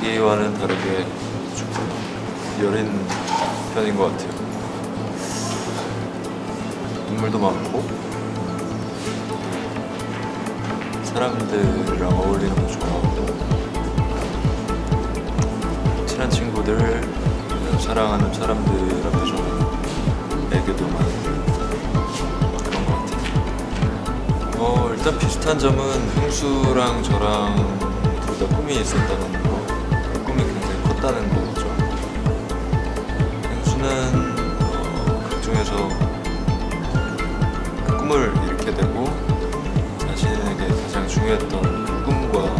자기와는 다르게 조금 여린 편인 것 같아요. 눈물도 많고 사람들이랑 어울리는 거 좋아하고 친한 친구들 사랑하는 사람들 앞에서 애교도 많고 그런 것 같아요. 어 일단 비슷한 점은 형수랑 저랑 둘 다 꿈이 있었다는 컸다는 거죠. 형수는 어, 그 중에서 그 꿈을 잃게 되고 자신에게 가장 중요했던 그 꿈과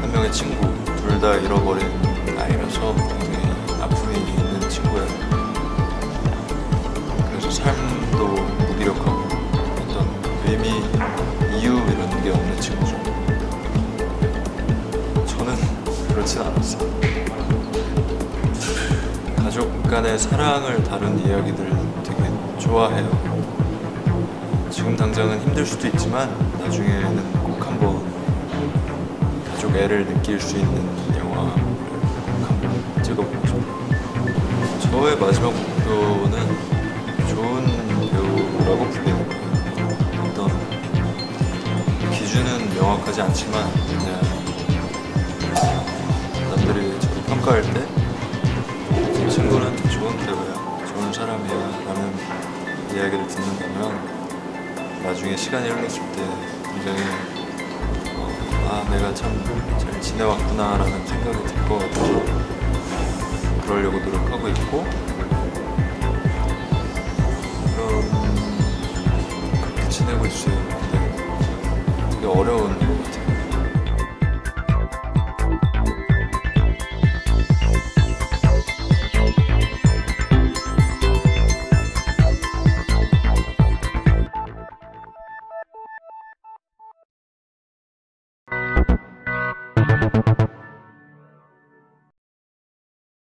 한 명의 친구 둘 다 잃어버린 아이라서 굉장히 아픔이 있는 친구예요. 그래서 삶도 무기력하고 어떤 의미, 그렇진 않았어요. 가족 간의 사랑을 다룬 이야기들 되게 좋아해요. 지금 당장은 힘들 수도 있지만 나중에는 꼭 한번 가족 애를 느낄 수 있는 영화를 꼭 한번 찍어보고 싶어요. 저의 마지막 목표는 좋은 배우라고 불리는 거예요. 어떤 기준은 명확하지 않지만 그냥 평가할 때? 이 친구는 좋은 배우야, 좋은 사람이야. 라는 이야기를 듣는다면 나중에 시간이 흘렀을 때 굉장히 어, 아 내가 참 잘 지내왔구나 라는 생각이 들 것 같아서 그러려고 노력하고 있고 그런 그렇게 지내고 있어요. 되게 어려운 것 같아요